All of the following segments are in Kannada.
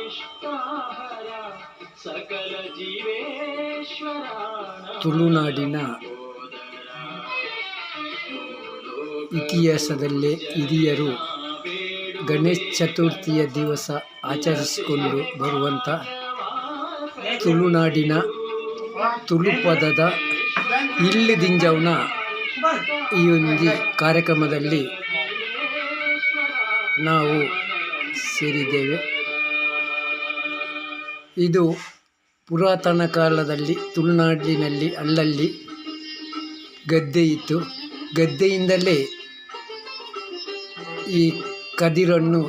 ಸರ್ವಾರಿಷ್ಟಾಹರ ಸಕಲ ಜೀವೇಶ್ವರ ತುಳುನಾಡಿನ ಇತಿಹಾಸದಲ್ಲೇ ಹಿರಿಯರು ಗಣೇಶ ಚತುರ್ಥಿಯ ದಿವಸ ಆಚರಿಸಿಕೊಂಡು ಬರುವಂಥ ತುಳುನಾಡಿನ ತುಳು ಪದದ ಇಲ್ಲಿದಿಂಜವನ ಈ ಒಂದು ಕಾರ್ಯಕ್ರಮದಲ್ಲಿ ನಾವು ಸೇರಿದ್ದೇವೆ. ಇದು ಪುರಾತನ ಕಾಲದಲ್ಲಿ ತುಳುನಾಡಿನಲ್ಲಿ ಅಲ್ಲಲ್ಲಿ ಗದ್ದೆ ಇತ್ತು. ಗದ್ದೆಯಿಂದಲೇ ಈ ಕದಿರನ್ನು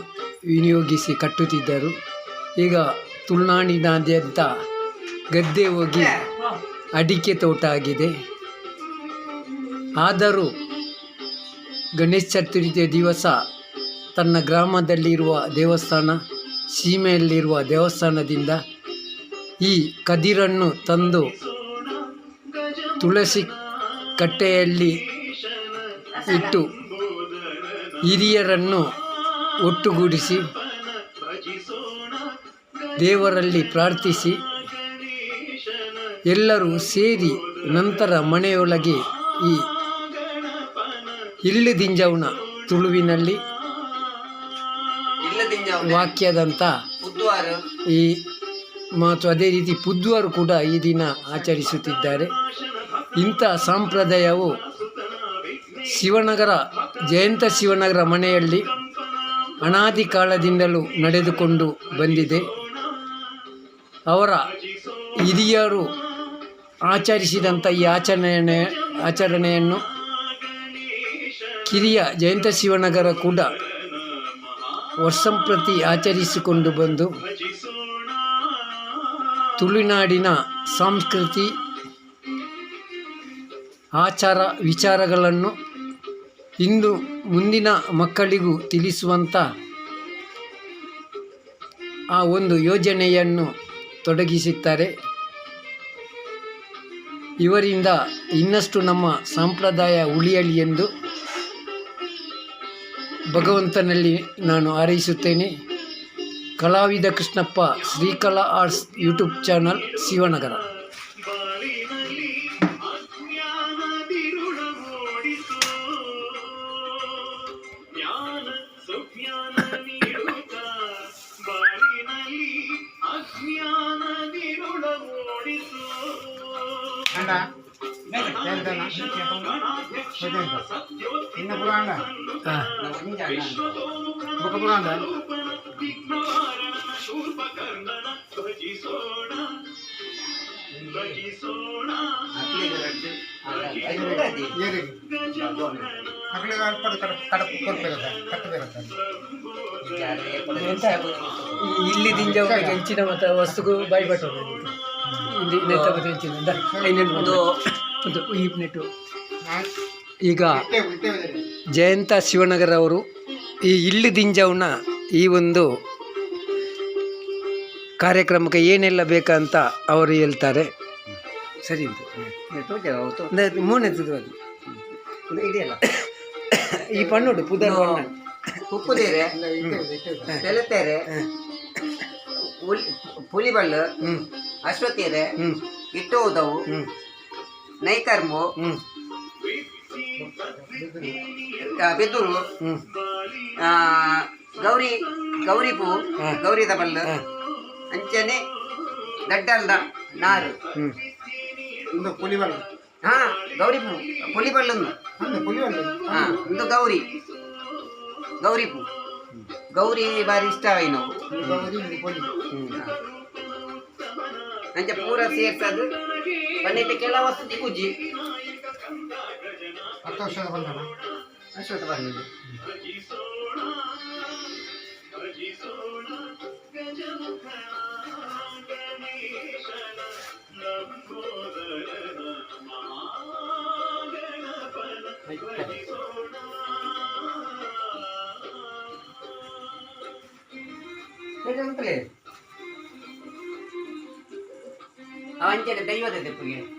ವಿನಿಯೋಗಿಸಿ ಕಟ್ಟುತ್ತಿದ್ದರು. ಈಗ ತುಳುನಾಡಿನಾದ್ಯಂತ ಗದ್ದೆ ಹೋಗಿ ಅಡಿಕೆ ತೋಟ ಆಗಿದೆ. ಆದರೂ ಗಣೇಶ ಚತುರ್ಥಿಯ ದಿವಸ ತನ್ನ ಗ್ರಾಮದಲ್ಲಿರುವ ದೇವಸ್ಥಾನ, ಸೀಮೆಯಲ್ಲಿರುವ ದೇವಸ್ಥಾನದಿಂದ ಈ ಕದಿರನ್ನು ತಂದು ತುಳಸಿ ಕಟ್ಟೆಯಲ್ಲಿ ಇಟ್ಟು ಹಿರಿಯರನ್ನು ಒಟ್ಟುಗೂಡಿಸಿ ದೇವರಲ್ಲಿ ಪ್ರಾರ್ಥಿಸಿ ಎಲ್ಲರೂ ಸೇರಿ ನಂತರ ಮನೆಯೊಳಗೆ ಈ ಇಲ್ಲಿದಿಂಜವನ ತುಳುವಿನಲ್ಲಿ ಇಲ್ಲದಿಂಜ ವಾಕ್ಯದಂಥ ಈ ಮಾತು ಅದೇ ರೀತಿ ಪುದ್ವರು ಕೂಡ ಈ ದಿನ ಆಚರಿಸುತ್ತಿದ್ದಾರೆ. ಇಂಥ ಸಂಪ್ರದಾಯವು ಶಿವನಗರ ಜಯಂತ ಶಿವನಗರ ಮನೆಯಲ್ಲಿ ಅನಾದಿ ಕಾಲದಿಂದಲೂ ನಡೆದುಕೊಂಡು ಬಂದಿದೆ. ಅವರ ಹಿರಿಯರು ಆಚರಿಸಿದಂಥ ಈ ಆಚರಣೆ ಆಚರಣೆಯನ್ನು ಕಿರಿಯ ಜಯಂತ ಶಿವನಗರ ಕೂಡ ವರ್ಷಂಪ್ರತಿ ಆಚರಿಸಿಕೊಂಡು ಬಂದು ತುಳುನಾಡಿನ ಸಂಸ್ಕೃತಿ, ಆಚಾರ ವಿಚಾರಗಳನ್ನು ಇಂದು ಮುಂದಿನ ಮಕ್ಕಳಿಗೂ ತಿಳಿಸುವಂಥ ಆ ಒಂದು ಯೋಜನೆಯನ್ನು ತೊಡಗಿಸುತ್ತಾರೆ ಇವರಿಂದ ಇನ್ನಷ್ಟು ನಮ್ಮ ಸಂಪ್ರದಾಯ ಉಳಿಯಲಿ ಎಂದು ಭಗವಂತನಲ್ಲಿ ನಾನು ಹಾರೈಸುತ್ತೇನೆ ಕಲಾವಿದ Krishnappa Shrikala arts YouTube channel Shivanagara ಬಾಳಿನಲ್ಲಿ ಅಜ್ಞಾನದಿರುಳ ಓಡಿಸು ಜ್ಞಾನ ಸುಜ್ಞಾನ ನೀಡುತ್ತ ಬಾಳಿನಲ್ಲಿ ಅಜ್ಞಾನದಿರುಳ ಓಡಿಸು ಇನ್ನ ಪುರಾಣ ಹಾಂ ಬುಕ್ಕ ಪುರಾಣ ವಿಘ್ನವಾರಣ ಶೂರ್ಪಕರ್ಣನ ಭಜಿಸೋಣ ಭಜಿಸೋಣ ಏರಿ ಮಕ್ಕಳಿಗೆ ಅಲ್ಪ ಕಡ ಕಡ ಕೊಡ್ಬೇಕಂತ ಕಟ್ಟಬೇಕಂತ ಇಲ್ಲಿ ದಿಂಜವನಿಗೆ ಹೆಂಚಿನ ಮತ್ತು ವಸ್ತುಗೂ ಬಾಯ್ಬಟ್ಟು ಇಲ್ಲಿ ನೆಟ್ಟ ಮತ್ತು ಹೆಂಚಿನಿಂದ ಐನೆಂಟು ಒಂದು ಈ ನೆಟ್ಟು ಈಗ ಜಯಂತ ಶಿವನಗರ್ ಅವರು ಈ ಇಲ್ಲಿ ದಿಂಜವನ ಈ ಒಂದು ಕಾರ್ಯಕ್ರಮಕ್ಕೆ ಏನೆಲ್ಲ ಬೇಕಂತ ಅವರು ಹೇಳ್ತಾರೆ. ಸರಿ ಇದೆಯಲ್ಲ ಈ ಪಣ್ಣುಡು ಪುದರ್ ಪುಲಿಬಳ್ಳ ಉಪ್ಪುದೇರೆ. ತೆಲುತ್ತೇರೆ ಪುಲಿಬಳ್ಳು. ಹ್ಞೂ ಅಶ್ವತ್ಥೇರೆ ಹ್ಞೂ ಇಟ್ಟು ಉದವು ಹ್ಞೂ ನೈಕರ್ಮು ಆ, ಗೌರಿ ಗೌರಿ ಪೂ ಹಾ. ಗೌರಿ ದಬಲ್ ಅಂಚನೆ ದಡ್ಡಲ್ದ ನಾರು. ಒಂದು ಪುಲಿವಲ್ಲ ಹಾ ಗೌರಿ ಪೂ ಪುಲಿಬಳ್ಳುಂದು ಒಂದು ಪುಲಿವಲ್ಲ ಹಾ ಒಂದು ಗೌರಿ. ಗೌರಿ ಪೂ. ಗೌರಿ ಬಾರಿ ಇಷ್ಟ ನಾವು ಪುಲಿ. ಹ್ಞೂ ಅಂಚೆ ಪೂರ ಸೇರ್ಸದು. ಬನ್ನಿಟ್ಟು ಕೆಲ ವಸ್ತು ಹತ್ತು ವರ್ಷದ ಬಂದನ? ಅಶ್ವತ್ಥ ಬಂದಿದೆ. ಹೇಗೆ ಉಂಟಲೆ ಅವಂಚನೆ ದೈವದ ತೆಪ್ಪಿಗೆ.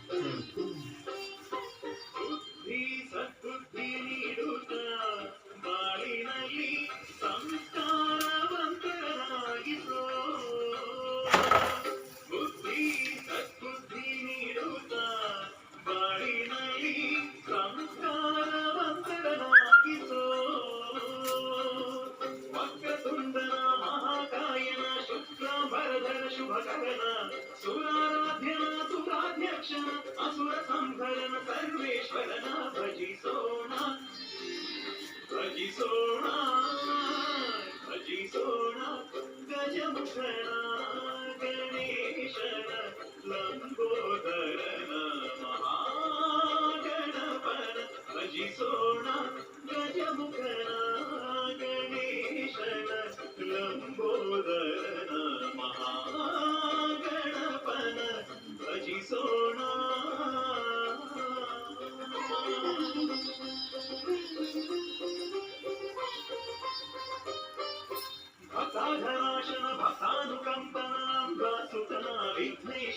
रक्षण असुर संहरण सर्वेश्वर ना भजी सोना भजी सोना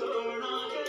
Turn on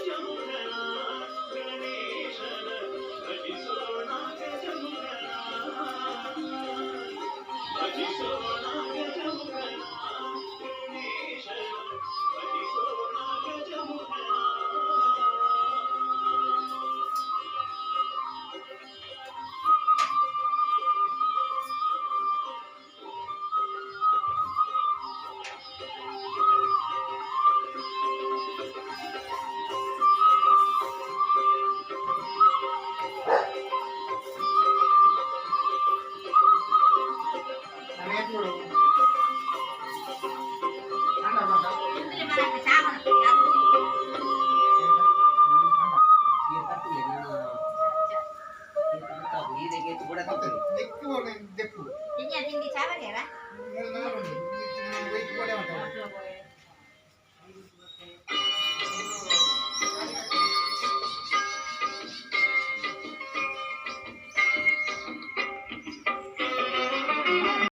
你拿着你，你我两天。